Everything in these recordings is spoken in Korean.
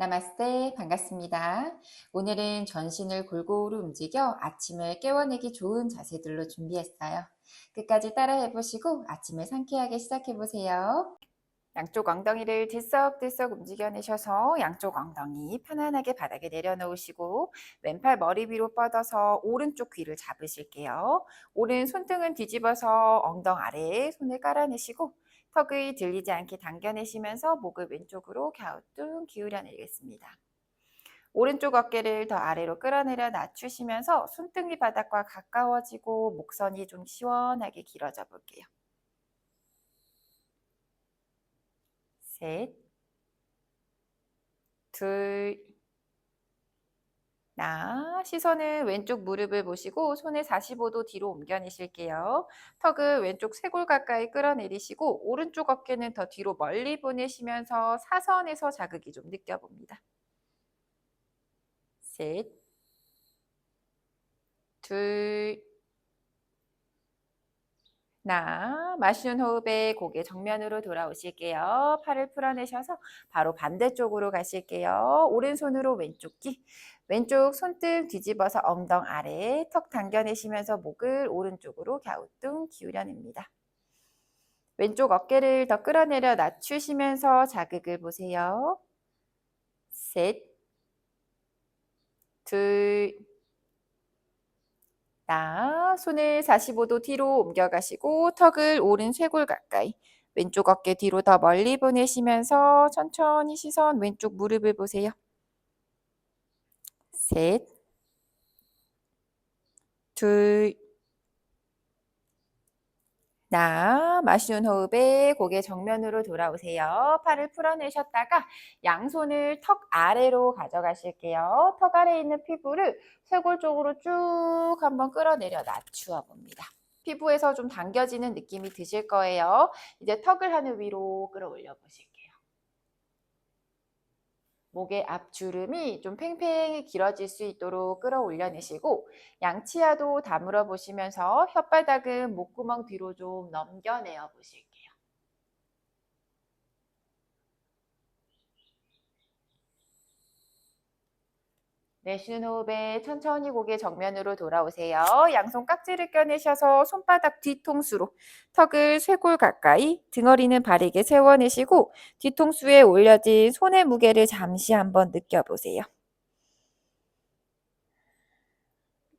나마스테 반갑습니다. 오늘은 전신을 골고루 움직여 아침을 깨워내기 좋은 자세들로 준비했어요. 끝까지 따라 해 보시고 아침을 상쾌하게 시작해 보세요. 양쪽 엉덩이를 들썩들썩 움직여내셔서 양쪽 엉덩이 편안하게 바닥에 내려놓으시고 왼팔 머리 위로 뻗어서 오른쪽 귀를 잡으실게요. 오른 손등은 뒤집어서 엉덩 아래에 손을 깔아내시고 턱을 들리지 않게 당겨내시면서 목을 왼쪽으로 갸우뚱 기울여 내겠습니다. 오른쪽 어깨를 더 아래로 끌어내려 낮추시면서 손등이 바닥과 가까워지고 목선이 좀 시원하게 길어져 볼게요. 셋, 둘, 나 시선을 왼쪽 무릎을 보시고 손을 45도 뒤로 옮겨내실게요. 턱을 왼쪽 쇄골 가까이 끌어내리시고 오른쪽 어깨는 더 뒤로 멀리 보내시면서 사선에서 자극이 좀 느껴봅니다. 셋, 둘, 나 마시는 호흡에 고개 정면으로 돌아오실게요. 팔을 풀어내셔서 바로 반대쪽으로 가실게요. 오른손으로 왼쪽 귀, 왼쪽 손등 뒤집어서 엉덩 아래 턱 당겨내시면서 목을 오른쪽으로 갸우뚱 기울여냅니다. 왼쪽 어깨를 더 끌어내려 낮추시면서 자극을 보세요. 셋, 둘, 나 손을 45도 뒤로 옮겨가시고 턱을 오른 쇄골 가까이 왼쪽 어깨 뒤로 더 멀리 보내시면서 천천히 시선 왼쪽 무릎을 보세요. 셋, 둘, 나 마시는 호흡에 고개 정면으로 돌아오세요. 팔을 풀어내셨다가 양손을 턱 아래로 가져가실게요. 턱 아래에 있는 피부를 쇄골 쪽으로 쭉 한번 끌어내려 낮추어 봅니다. 피부에서 좀 당겨지는 느낌이 드실 거예요. 이제 턱을 하늘 위로 끌어올려 보실게요. 목의 앞주름이 좀 팽팽히 길어질 수 있도록 끌어올려내시고 양치아도 다물어 보시면서 혓바닥은 목구멍 뒤로 좀 넘겨내어 보실게요. 내쉬는 호흡에 천천히 고개 정면으로 돌아오세요. 양손 깍지를 껴내셔서 손바닥 뒤통수로 턱을 쇄골 가까이 등어리는 바르게 세워내시고 뒤통수에 올려진 손의 무게를 잠시 한번 느껴보세요.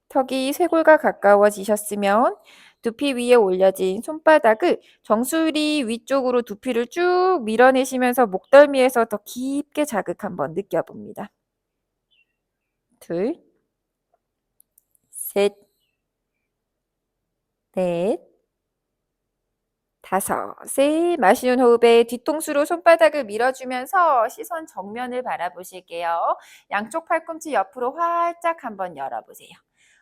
턱이 쇄골과 가까워지셨으면 두피 위에 올려진 손바닥을 정수리 위쪽으로 두피를 쭉 밀어내시면서 목덜미에서 더 깊게 자극 한번 느껴봅니다. 둘, 셋, 넷, 다섯, 셋. 마시는 호흡에 뒤통수로 손바닥을 밀어주면서 시선 정면을 바라보실게요. 양쪽 팔꿈치 옆으로 활짝 한번 열어보세요.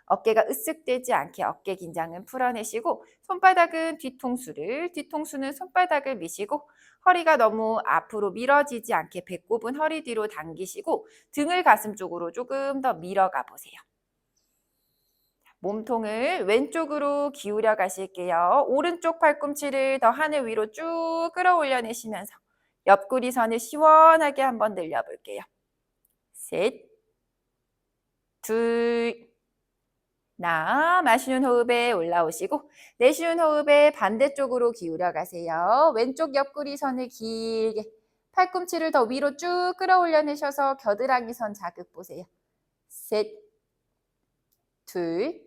어깨가 으쓱되지 않게 어깨 긴장은 풀어내시고 손바닥은 뒤통수를, 뒤통수는 손바닥을 미시고 허리가 너무 앞으로 밀어지지 않게 배꼽은 허리 뒤로 당기시고 등을 가슴 쪽으로 조금 더 밀어가 보세요. 몸통을 왼쪽으로 기울여 가실게요. 오른쪽 팔꿈치를 더 하늘 위로 쭉 끌어올려 내시면서 옆구리 선을 시원하게 한번 늘려볼게요. 셋, 둘, 나 마시는 호흡에 올라오시고 내쉬는 호흡에 반대쪽으로 기울여 가세요. 왼쪽 옆구리 선을 길게 팔꿈치를 더 위로 쭉 끌어올려 내셔서 겨드랑이 선 자극 보세요. 셋, 둘,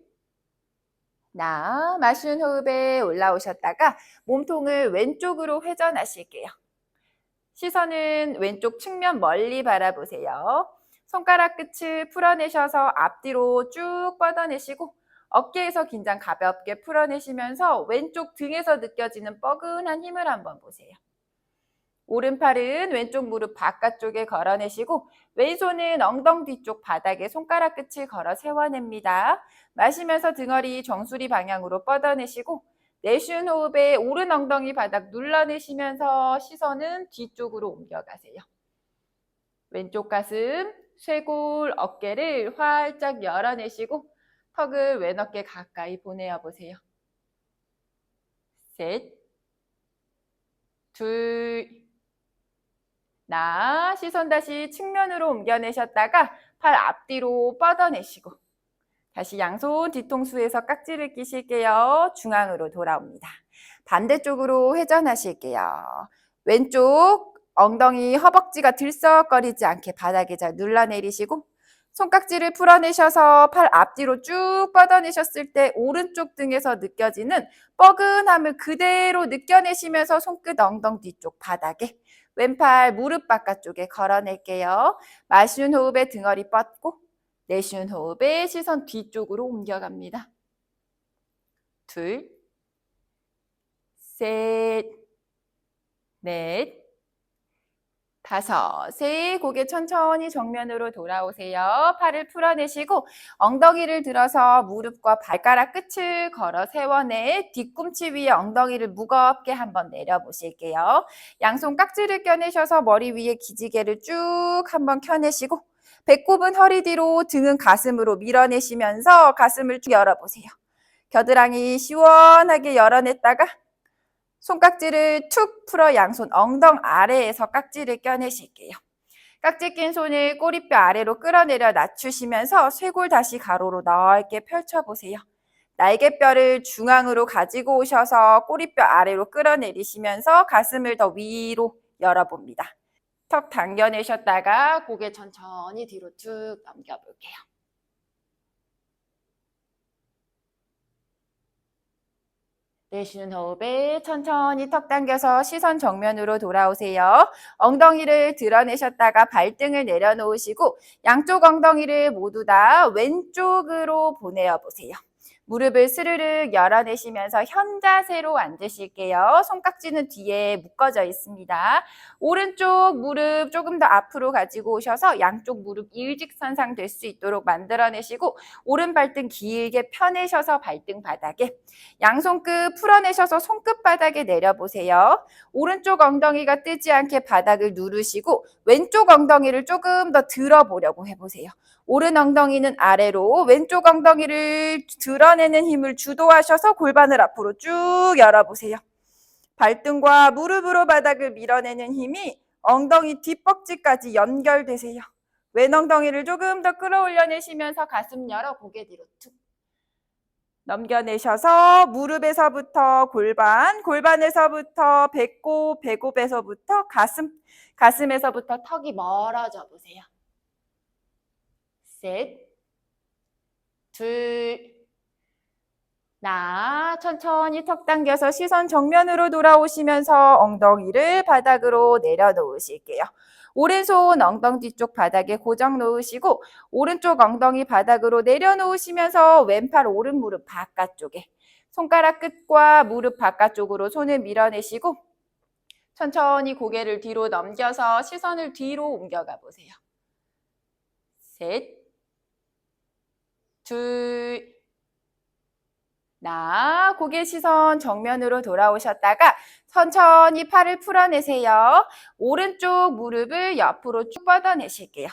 나 마시는 호흡에 올라오셨다가 몸통을 왼쪽으로 회전하실게요. 시선은 왼쪽 측면 멀리 바라보세요. 손가락 끝을 풀어내셔서 앞뒤로 쭉 뻗어내시고 어깨에서 긴장 가볍게 풀어내시면서 왼쪽 등에서 느껴지는 뻐근한 힘을 한번 보세요. 오른팔은 왼쪽 무릎 바깥쪽에 걸어내시고 왼손은 엉덩 뒤쪽 바닥에 손가락 끝을 걸어 세워냅니다. 마시면서 등허리 정수리 방향으로 뻗어내시고 내쉬는 호흡에 오른 엉덩이 바닥 눌러내시면서 시선은 뒤쪽으로 옮겨가세요. 왼쪽 가슴, 쇄골, 어깨를 활짝 열어내시고 턱을 왼 어깨 가까이 보내어 보세요. 셋, 둘, 나 시선 다시 측면으로 옮겨내셨다가 팔 앞뒤로 뻗어내시고 다시 양손 뒤통수에서 깍지를 끼실게요. 중앙으로 돌아옵니다. 반대쪽으로 회전하실게요. 왼쪽 엉덩이 허벅지가 들썩거리지 않게 바닥에 잘 눌러내리시고 손깍지를 풀어내셔서 팔 앞뒤로 쭉 뻗어내셨을 때 오른쪽 등에서 느껴지는 뻐근함을 그대로 느껴내시면서 손끝 엉덩 뒤쪽 바닥에 왼팔 무릎 바깥쪽에 걸어낼게요. 마시는 호흡에 등허리 뻗고 내쉬는 호흡에 시선 뒤쪽으로 옮겨갑니다. 둘, 셋, 넷, 다섯, 셋. 고개 천천히 정면으로 돌아오세요. 팔을 풀어내시고 엉덩이를 들어서 무릎과 발가락 끝을 걸어 세워내 뒤꿈치 위에 엉덩이를 무겁게 한번 내려보실게요. 양손 깍지를 껴내셔서 머리 위에 기지개를 쭉 한번 켜내시고 배꼽은 허리 뒤로 등은 가슴으로 밀어내시면서 가슴을 쭉 열어보세요. 겨드랑이 시원하게 열어냈다가 손깍지를 툭 풀어 양손 엉덩 아래에서 깍지를 껴내실게요. 깍지 낀 손을 꼬리뼈 아래로 끌어내려 낮추시면서 쇄골 다시 가로로 넓게 펼쳐보세요. 날개뼈를 중앙으로 가지고 오셔서 꼬리뼈 아래로 끌어내리시면서 가슴을 더 위로 열어봅니다. 턱 당겨내셨다가 고개 천천히 뒤로 쭉 넘겨볼게요. 내쉬는 호흡에 천천히 턱 당겨서 시선 정면으로 돌아오세요. 엉덩이를 드러내셨다가 발등을 내려놓으시고 양쪽 엉덩이를 모두 다 왼쪽으로 보내어 보세요. 무릎을 스르륵 열어내시면서 현자세로 앉으실게요. 손깍지는 뒤에 묶어져 있습니다. 오른쪽 무릎 조금 더 앞으로 가지고 오셔서 양쪽 무릎 일직선상 될 수 있도록 만들어내시고 오른 발등 길게 펴내셔서 발등 바닥에 양손 끝 풀어내셔서 손끝 바닥에 내려보세요. 오른쪽 엉덩이가 뜨지 않게 바닥을 누르시고 왼쪽 엉덩이를 조금 더 들어보려고 해보세요. 오른 엉덩이는 아래로 왼쪽 엉덩이를 드러내는 힘을 주도하셔서 골반을 앞으로 쭉 열어보세요. 발등과 무릎으로 바닥을 밀어내는 힘이 엉덩이 뒷벅지까지 연결되세요. 왼 엉덩이를 조금 더 끌어올려 내시면서 가슴 열어 고개 뒤로 툭 넘겨내셔서 무릎에서부터 골반, 골반에서부터 배꼽, 배꼽에서부터 가슴, 가슴에서부터 턱이 멀어져 보세요. 셋, 둘, 나 천천히 턱 당겨서 시선 정면으로 돌아오시면서 엉덩이를 바닥으로 내려놓으실게요. 오른손 엉덩 뒤쪽 바닥에 고정 놓으시고 오른쪽 엉덩이 바닥으로 내려놓으시면서 왼팔 오른 무릎 바깥쪽에 손가락 끝과 무릎 바깥쪽으로 손을 밀어내시고 천천히 고개를 뒤로 넘겨서 시선을 뒤로 옮겨가 보세요. 셋, 둘, 나 고개 시선 정면으로 돌아오셨다가 천천히 팔을 풀어내세요. 오른쪽 무릎을 옆으로 쭉 뻗어내실게요.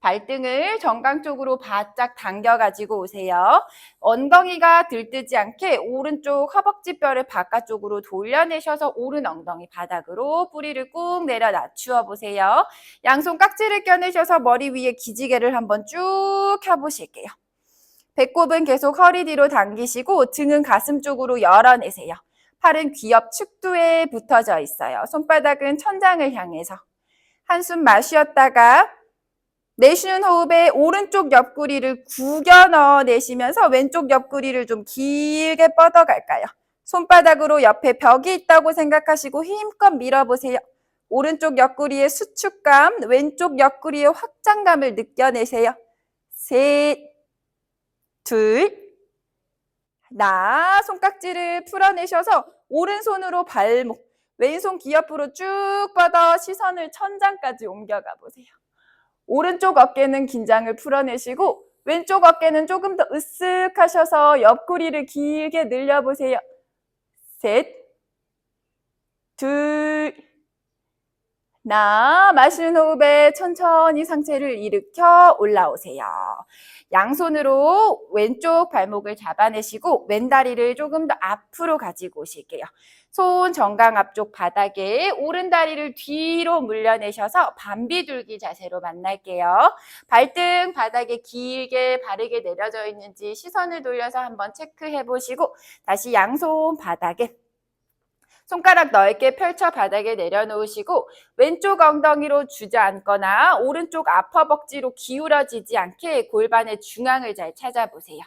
발등을 정강 쪽으로 바짝 당겨가지고 오세요. 엉덩이가 들뜨지 않게 오른쪽 허벅지 뼈를 바깥쪽으로 돌려내셔서 오른 엉덩이 바닥으로 뿌리를 꾹 내려 낮추어 보세요. 양손 깍지를 껴내셔서 머리 위에 기지개를 한번 쭉 켜보실게요. 배꼽은 계속 허리 뒤로 당기시고 등은 가슴 쪽으로 열어내세요. 팔은 귀엽 축두에 붙어져 있어요. 손바닥은 천장을 향해서. 한숨 마쉬었다가 내쉬는 호흡에 오른쪽 옆구리를 구겨 넣어내시면서 왼쪽 옆구리를 좀 길게 뻗어갈까요? 손바닥으로 옆에 벽이 있다고 생각하시고 힘껏 밀어보세요. 오른쪽 옆구리의 수축감, 왼쪽 옆구리의 확장감을 느껴내세요. 셋, 둘, 나 손깍지를 풀어내셔서 오른손으로 발목, 왼손 귀 옆으로 쭉 뻗어 시선을 천장까지 옮겨가 보세요. 오른쪽 어깨는 긴장을 풀어내시고 왼쪽 어깨는 조금 더 으쓱하셔서 옆구리를 길게 늘려보세요. 셋, 둘, 나 마시는 호흡에 천천히 상체를 일으켜 올라오세요. 양손으로 왼쪽 발목을 잡아내시고 왼다리를 조금 더 앞으로 가지고 오실게요. 손 정강 앞쪽 바닥에 오른 다리를 뒤로 물려내셔서 반비둘기 자세로 만날게요. 발등 바닥에 길게 바르게 내려져 있는지 시선을 돌려서 한번 체크해 보시고 다시 양손 바닥에 손가락 넓게 펼쳐 바닥에 내려놓으시고 왼쪽 엉덩이로 주저앉거나 오른쪽 아퍼벅지로 기울어지지 않게 골반의 중앙을 잘 찾아보세요.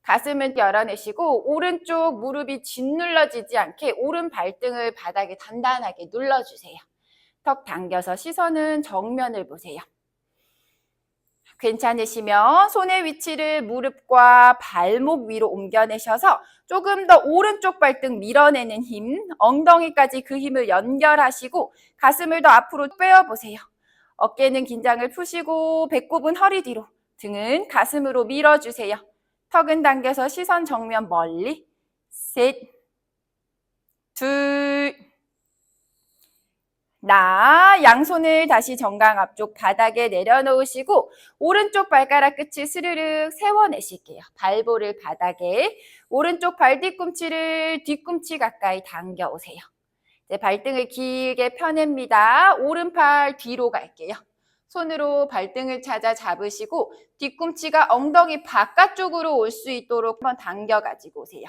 가슴은 열어내시고 오른쪽 무릎이 짓눌러지지 않게 오른 발등을 바닥에 단단하게 눌러주세요. 턱 당겨서 시선은 정면을 보세요. 괜찮으시면 손의 위치를 무릎과 발목 위로 옮겨내셔서 조금 더 오른쪽 발등 밀어내는 힘, 엉덩이까지 그 힘을 연결하시고 가슴을 더 앞으로 빼어보세요. 어깨는 긴장을 푸시고 배꼽은 허리 뒤로, 등은 가슴으로 밀어주세요. 턱은 당겨서 시선 정면 멀리. 셋, 둘, 나 양손을 다시 정강 앞쪽 바닥에 내려놓으시고 오른쪽 발가락 끝을 스르륵 세워내실게요. 발볼을 바닥에 오른쪽 발 뒤꿈치를 뒤꿈치 가까이 당겨 오세요. 이제 발등을 길게 펴냅니다. 오른팔 뒤로 갈게요. 손으로 발등을 찾아 잡으시고 뒤꿈치가 엉덩이 바깥쪽으로 올 수 있도록 한번 당겨 가지고 오세요.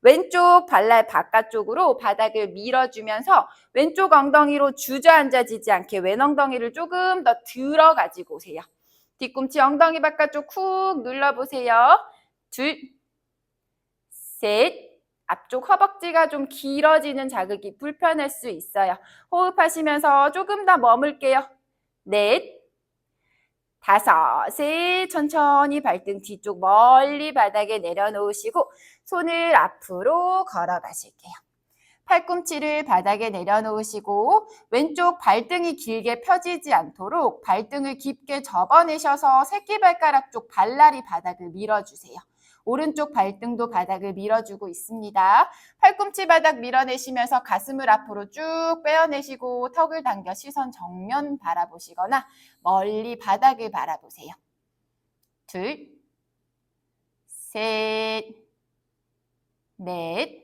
왼쪽 발날 바깥쪽으로 바닥을 밀어주면서 왼쪽 엉덩이로 주저앉아지지 않게 왼 엉덩이를 조금 더 들어 가지고 오세요. 뒤꿈치 엉덩이 바깥쪽 쿡 눌러보세요. 둘, 셋, 앞쪽 허벅지가 좀 길어지는 자극이 불편할 수 있어요. 호흡하시면서 조금 더 머물게요. 넷, 다섯, 셋, 천천히 발등 뒤쪽 멀리 바닥에 내려놓으시고 손을 앞으로 걸어가실게요. 팔꿈치를 바닥에 내려놓으시고 왼쪽 발등이 길게 펴지지 않도록 발등을 깊게 접어내셔서 새끼발가락 쪽 발날이 바닥을 밀어주세요. 오른쪽 발등도 바닥을 밀어주고 있습니다. 팔꿈치 바닥 밀어내시면서 가슴을 앞으로 쭉 빼어내시고 턱을 당겨 시선 정면 바라보시거나 멀리 바닥을 바라보세요. 둘, 셋, 넷,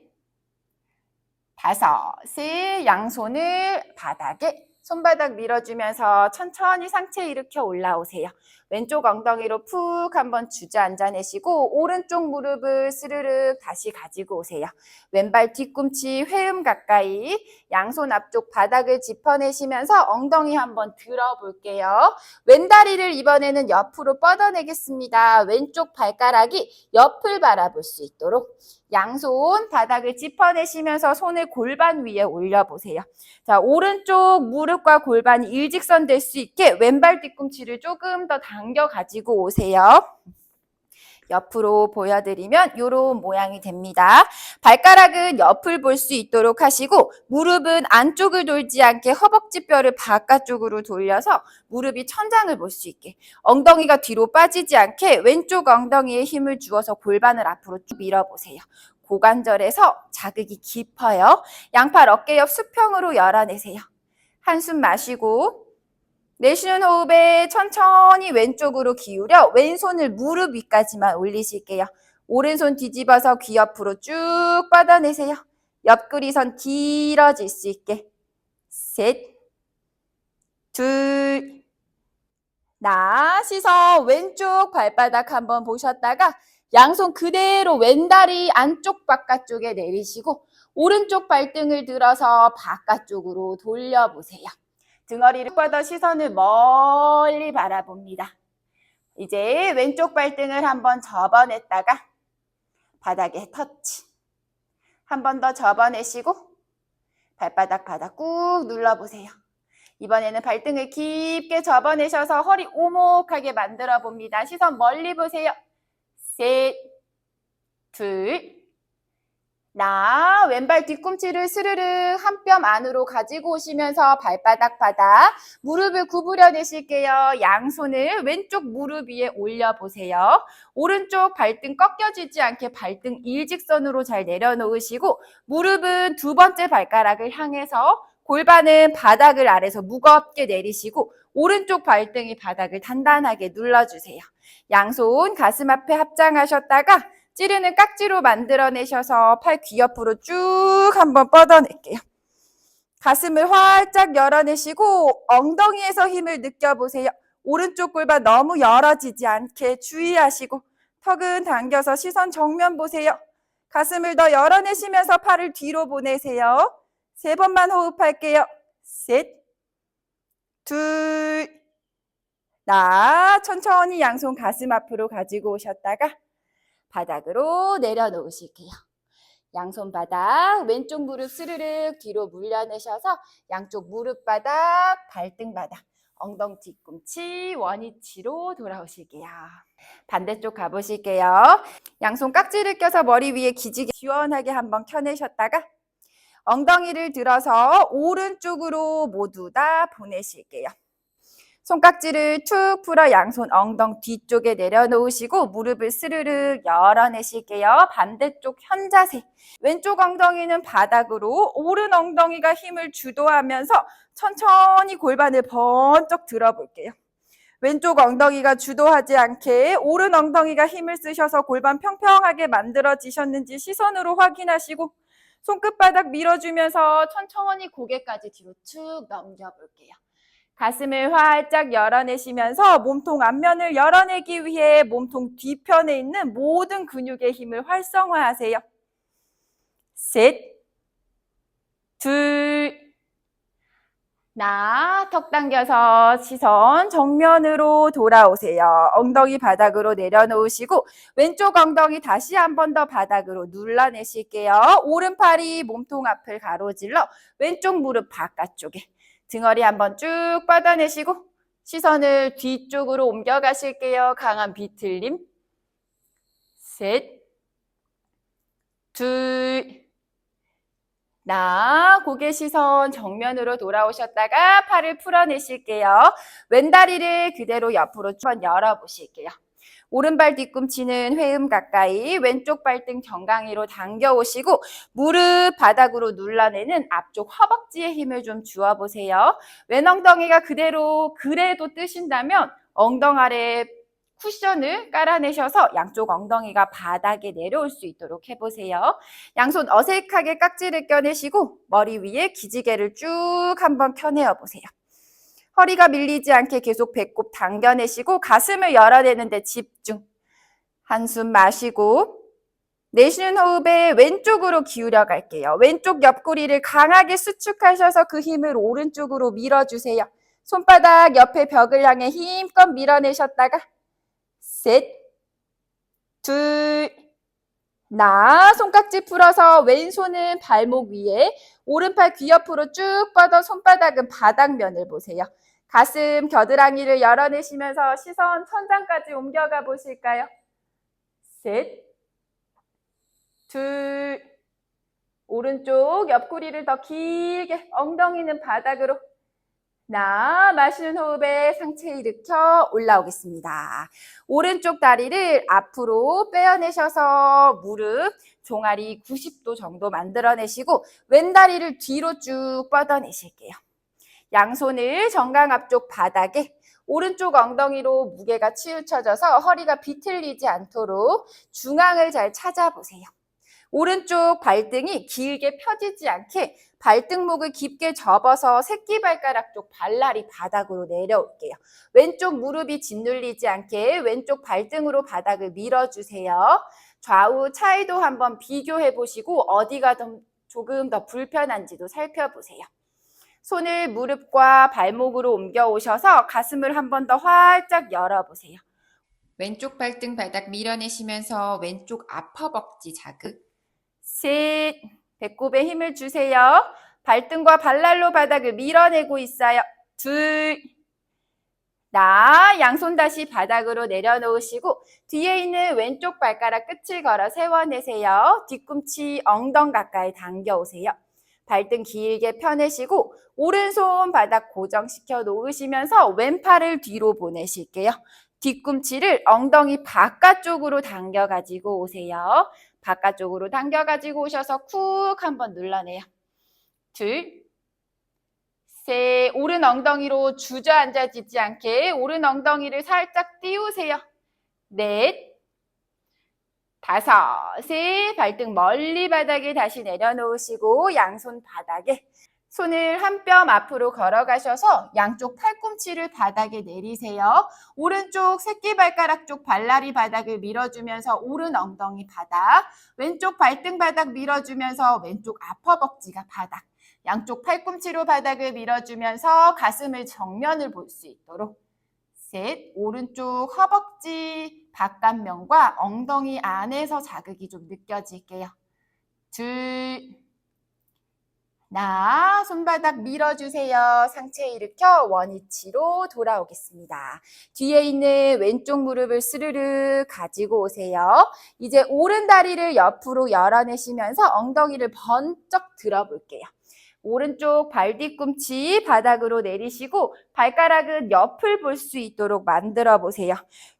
다섯, 셋, 양손을 바닥에 손바닥 밀어주면서 천천히 상체 일으켜 올라오세요. 왼쪽 엉덩이로 푹 한번 주저앉아내시고 오른쪽 무릎을 스르륵 다시 가지고 오세요. 왼발 뒤꿈치 회음 가까이 양손 앞쪽 바닥을 짚어내시면서 엉덩이 한번 들어볼게요. 왼다리를 이번에는 옆으로 뻗어내겠습니다. 왼쪽 발가락이 옆을 바라볼 수 있도록 양손 바닥을 짚어내시면서 손을 골반 위에 올려보세요. 자, 오른쪽 무릎과 골반이 일직선 될 수 있게 왼발 뒤꿈치를 조금 더 당겨 가지고 오세요. 옆으로 보여드리면 이런 모양이 됩니다. 발가락은 옆을 볼 수 있도록 하시고 무릎은 안쪽을 돌지 않게 허벅지 뼈를 바깥쪽으로 돌려서 무릎이 천장을 볼 수 있게 엉덩이가 뒤로 빠지지 않게 왼쪽 엉덩이에 힘을 주어서 골반을 앞으로 쭉 밀어보세요. 고관절에서 자극이 깊어요. 양팔 어깨 옆 수평으로 열어내세요. 한숨 마시고 내쉬는 호흡에 천천히 왼쪽으로 기울여 왼손을 무릎 위까지만 올리실게요. 오른손 뒤집어서 귀 옆으로 쭉 뻗어내세요. 옆구리선 길어질 수 있게. 셋, 둘, 나 시선 왼쪽 발바닥 한번 보셨다가 양손 그대로 왼다리 안쪽 바깥쪽에 내리시고 오른쪽 발등을 들어서 바깥쪽으로 돌려보세요. 등허리를 뻗어 시선을 멀리 바라봅니다. 이제 왼쪽 발등을 한번 접어냈다가 바닥에 터치. 한 번 더 접어내시고 발바닥 바닥 꾹 눌러보세요. 이번에는 발등을 깊게 접어내셔서 허리 오목하게 만들어 봅니다. 시선 멀리 보세요. 셋, 둘, 나 왼발 뒤꿈치를 스르르 한 뼘 안으로 가지고 오시면서 발바닥 바닥 무릎을 구부려 내실게요. 양손을 왼쪽 무릎 위에 올려 보세요. 오른쪽 발등 꺾여지지 않게 발등 일직선으로 잘 내려놓으시고 무릎은 두 번째 발가락을 향해서 골반은 바닥을 아래서 무겁게 내리시고 오른쪽 발등이 바닥을 단단하게 눌러주세요. 양손 가슴 앞에 합장하셨다가 찌르는 깍지로 만들어내셔서 팔 귀 옆으로 쭉 한번 뻗어낼게요. 가슴을 활짝 열어내시고 엉덩이에서 힘을 느껴보세요. 오른쪽 골반 너무 열어지지 않게 주의하시고 턱은 당겨서 시선 정면 보세요. 가슴을 더 열어내시면서 팔을 뒤로 보내세요. 세 번만 호흡할게요. 셋, 둘, 나 천천히 양손 가슴 앞으로 가지고 오셨다가 바닥으로 내려놓으실게요. 양손 바닥, 왼쪽 무릎 스르륵 뒤로 물려내셔서 양쪽 무릎 바닥, 발등 바닥, 엉덩 뒤꿈치, 원위치로 돌아오실게요. 반대쪽 가보실게요. 양손 깍지를 껴서 머리 위에 기지개 시원하게 한번 켜내셨다가 엉덩이를 들어서 오른쪽으로 모두 다 보내실게요. 손깍지를 툭 풀어 양손 엉덩 뒤쪽에 내려놓으시고 무릎을 스르륵 열어내실게요. 반대쪽 현자세. 왼쪽 엉덩이는 바닥으로 오른 엉덩이가 힘을 주도하면서 천천히 골반을 번쩍 들어볼게요. 왼쪽 엉덩이가 주도하지 않게 오른 엉덩이가 힘을 쓰셔서 골반 평평하게 만들어지셨는지 시선으로 확인하시고 손끝바닥 밀어주면서 천천히 고개까지 뒤로 쭉 넘겨볼게요. 가슴을 활짝 열어내시면서 몸통 앞면을 열어내기 위해 몸통 뒤편에 있는 모든 근육의 힘을 활성화하세요. 셋, 둘, 나, 턱 당겨서 시선 정면으로 돌아오세요. 엉덩이 바닥으로 내려놓으시고 왼쪽 엉덩이 다시 한 번 더 바닥으로 눌러내실게요. 오른팔이 몸통 앞을 가로질러 왼쪽 무릎 바깥쪽에 등허리 한번 쭉 뻗어내시고 시선을 뒤쪽으로 옮겨가실게요. 강한 비틀림. 셋, 둘, 나 고개 시선 정면으로 돌아오셨다가 팔을 풀어내실게요. 왼다리를 그대로 옆으로 한번 열어보실게요. 오른발 뒤꿈치는 회음 가까이, 왼쪽 발등 정강이로 당겨오시고 무릎 바닥으로 눌러내는 앞쪽 허벅지에 힘을 좀 주어보세요. 왼 엉덩이가 그대로 그래도 뜨신다면 엉덩 아래 쿠션을 깔아내셔서 양쪽 엉덩이가 바닥에 내려올 수 있도록 해보세요. 양손 어색하게 깍지를 껴내시고 머리 위에 기지개를 쭉 한번 펴내어 보세요. 허리가 밀리지 않게 계속 배꼽 당겨내시고 가슴을 열어내는데 집중. 한숨 마시고 내쉬는 호흡에 왼쪽으로 기울여 갈게요. 왼쪽 옆구리를 강하게 수축하셔서 그 힘을 오른쪽으로 밀어주세요. 손바닥 옆에 벽을 향해 힘껏 밀어내셨다가 셋, 둘, 나 손깍지 풀어서 왼손은 발목 위에 오른팔 귀 옆으로 쭉 뻗어 손바닥은 바닥면을 보세요. 가슴 겨드랑이를 열어내시면서 시선 천장까지 옮겨가 보실까요? 셋, 둘, 오른쪽 옆구리를 더 길게 엉덩이는 바닥으로 나 마시는 호흡에 상체 일으켜 올라오겠습니다. 오른쪽 다리를 앞으로 빼어내셔서 무릎 종아리 90도 정도 만들어내시고 왼 다리를 뒤로 쭉 뻗어내실게요. 양손을 정강 앞쪽 바닥에 오른쪽 엉덩이로 무게가 치우쳐져서 허리가 비틀리지 않도록 중앙을 잘 찾아보세요. 오른쪽 발등이 길게 펴지지 않게 발등목을 깊게 접어서 새끼발가락 쪽 발날이 바닥으로 내려올게요. 왼쪽 무릎이 짓눌리지 않게 왼쪽 발등으로 바닥을 밀어주세요. 좌우 차이도 한번 비교해 보시고 어디가 좀 조금 더 불편한지도 살펴보세요. 손을 무릎과 발목으로 옮겨 오셔서 가슴을 한 번 더 활짝 열어보세요. 왼쪽 발등 바닥 밀어내시면서 왼쪽 앞허벅지 자극. 셋, 배꼽에 힘을 주세요. 발등과 발날로 바닥을 밀어내고 있어요. 둘, 나, 양손 다시 바닥으로 내려놓으시고 뒤에 있는 왼쪽 발가락 끝을 걸어 세워내세요. 뒤꿈치 엉덩 가까이 당겨오세요. 발등 길게 펴내시고 오른손 바닥 고정시켜 놓으시면서 왼팔을 뒤로 보내실게요. 뒤꿈치를 엉덩이 바깥쪽으로 당겨 가지고 오세요. 바깥쪽으로 당겨 가지고 오셔서 쿡 한번 눌러내요. 둘, 셋, 오른 엉덩이로 주저앉아지지 않게 오른 엉덩이를 살짝 띄우세요. 넷, 다섯, 셋, 발등 멀리 바닥에 다시 내려놓으시고 양손 바닥에 손을 한 뼘 앞으로 걸어가셔서 양쪽 팔꿈치를 바닥에 내리세요. 오른쪽 새끼발가락 쪽 발라리 바닥을 밀어주면서 오른 엉덩이 바닥, 왼쪽 발등 바닥 밀어주면서 왼쪽 앞허벅지가 바닥, 양쪽 팔꿈치로 바닥을 밀어주면서 가슴을 정면을 볼 수 있도록 셋, 오른쪽 허벅지 바깥면과 엉덩이 안에서 자극이 좀 느껴질게요. 둘, 나 손바닥 밀어주세요. 상체 일으켜 원위치로 돌아오겠습니다. 뒤에 있는 왼쪽 무릎을 스르르 가지고 오세요. 이제 오른 다리를 옆으로 열어내시면서 엉덩이를 번쩍 들어볼게요. 오른쪽 발 뒤꿈치 바닥으로 내리시고 발가락은 옆을 볼 수 있도록 만들어 보세요.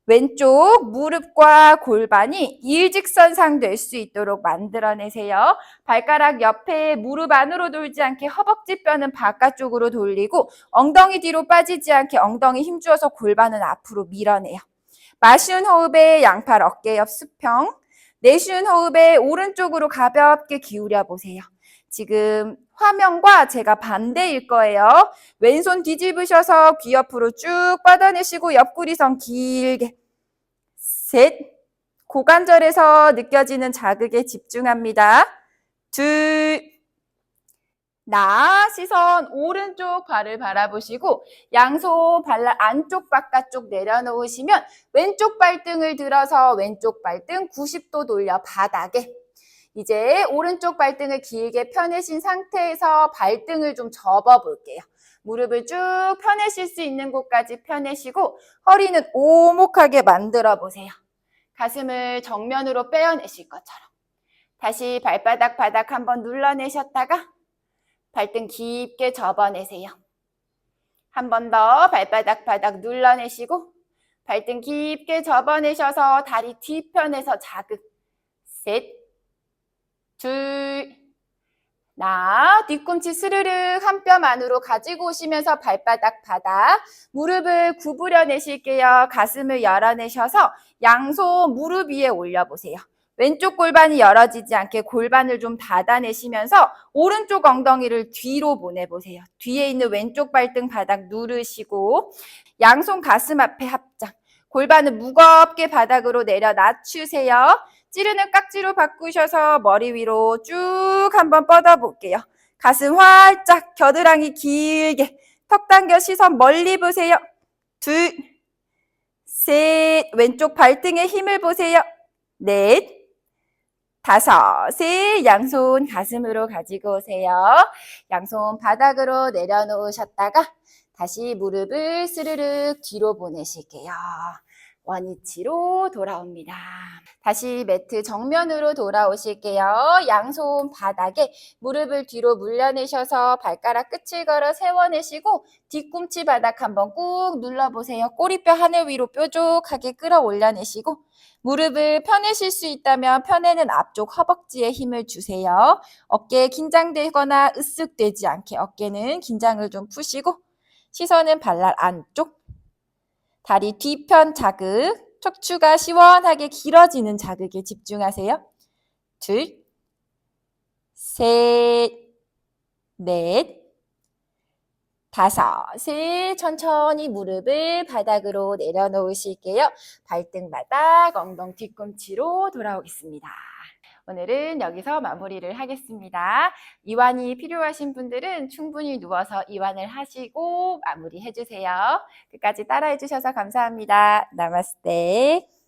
왼쪽 무릎과 골반이 일직선상 될 수 있도록 만들어내세요. 발가락 옆에 무릎 안으로 돌지 않게 허벅지 뼈는 바깥쪽으로 돌리고 엉덩이 뒤로 빠지지 않게 엉덩이 힘주어서 골반은 앞으로 밀어내요. 마쉬운 호흡에 양팔 어깨 옆 수평, 내쉬운 호흡에 오른쪽으로 가볍게 기울여 보세요. 지금 화면과 제가 반대일 거예요. 왼손 뒤집으셔서 귀 옆으로 쭉 뻗어내시고 옆구리선 길게 셋 고관절에서 느껴지는 자극에 집중합니다. 둘, 나 시선 오른쪽 발을 바라보시고 양손 발라 안쪽 바깥쪽 내려놓으시면 왼쪽 발등을 들어서 왼쪽 발등 90도 돌려 바닥에 이제 오른쪽 발등을 길게 펴내신 상태에서 발등을 좀 접어 볼게요. 무릎을 쭉 펴내실 수 있는 곳까지 펴내시고 허리는 오목하게 만들어 보세요. 가슴을 정면으로 빼어내실 것처럼. 다시 발바닥 바닥 한번 눌러내셨다가 발등 깊게 접어내세요. 한 번 더 발바닥 바닥 눌러내시고 발등 깊게 접어내셔서 다리 뒤편에서 자극. 셋, 둘, 나 뒤꿈치 스르륵 한 뼘 안으로 가지고 오시면서 발바닥 바닥 무릎을 구부려 내실게요. 가슴을 열어내셔서 양손 무릎 위에 올려보세요. 왼쪽 골반이 열어지지 않게 골반을 좀 닫아내시면서 오른쪽 엉덩이를 뒤로 보내보세요. 뒤에 있는 왼쪽 발등 바닥 누르시고 양손 가슴 앞에 합장. 골반을 무겁게 바닥으로 내려 낮추세요. 찌르는 깍지로 바꾸셔서 머리 위로 쭉 한번 뻗어볼게요. 가슴 활짝, 겨드랑이 길게, 턱 당겨 시선 멀리 보세요. 둘, 셋, 왼쪽 발등에 힘을 보세요. 넷, 다섯, 셋, 양손 가슴으로 가지고 오세요. 양손 바닥으로 내려놓으셨다가 다시 무릎을 스르륵 뒤로 보내실게요. 원위치로 돌아옵니다. 다시 매트 정면으로 돌아오실게요. 양손 바닥에 무릎을 뒤로 물려내셔서 발가락 끝을 걸어 세워내시고 뒤꿈치 바닥 한번 꾹 눌러보세요. 꼬리뼈 하늘 위로 뾰족하게 끌어올려내시고 무릎을 펴내실 수 있다면 펴내는 앞쪽 허벅지에 힘을 주세요. 어깨 긴장되거나 으쓱되지 않게 어깨는 긴장을 좀 푸시고 시선은 발날 안쪽 다리 뒤편 자극, 척추가 시원하게 길어지는 자극에 집중하세요. 둘, 셋, 넷, 다섯, 셋, 천천히 무릎을 바닥으로 내려놓으실게요. 발등 바닥, 엉덩 뒤꿈치로 돌아오겠습니다. 오늘은 여기서 마무리를 하겠습니다. 이완이 필요하신 분들은 충분히 누워서 이완을 하시고 마무리해 주세요. 끝까지 따라해 주셔서 감사합니다. 나마스테.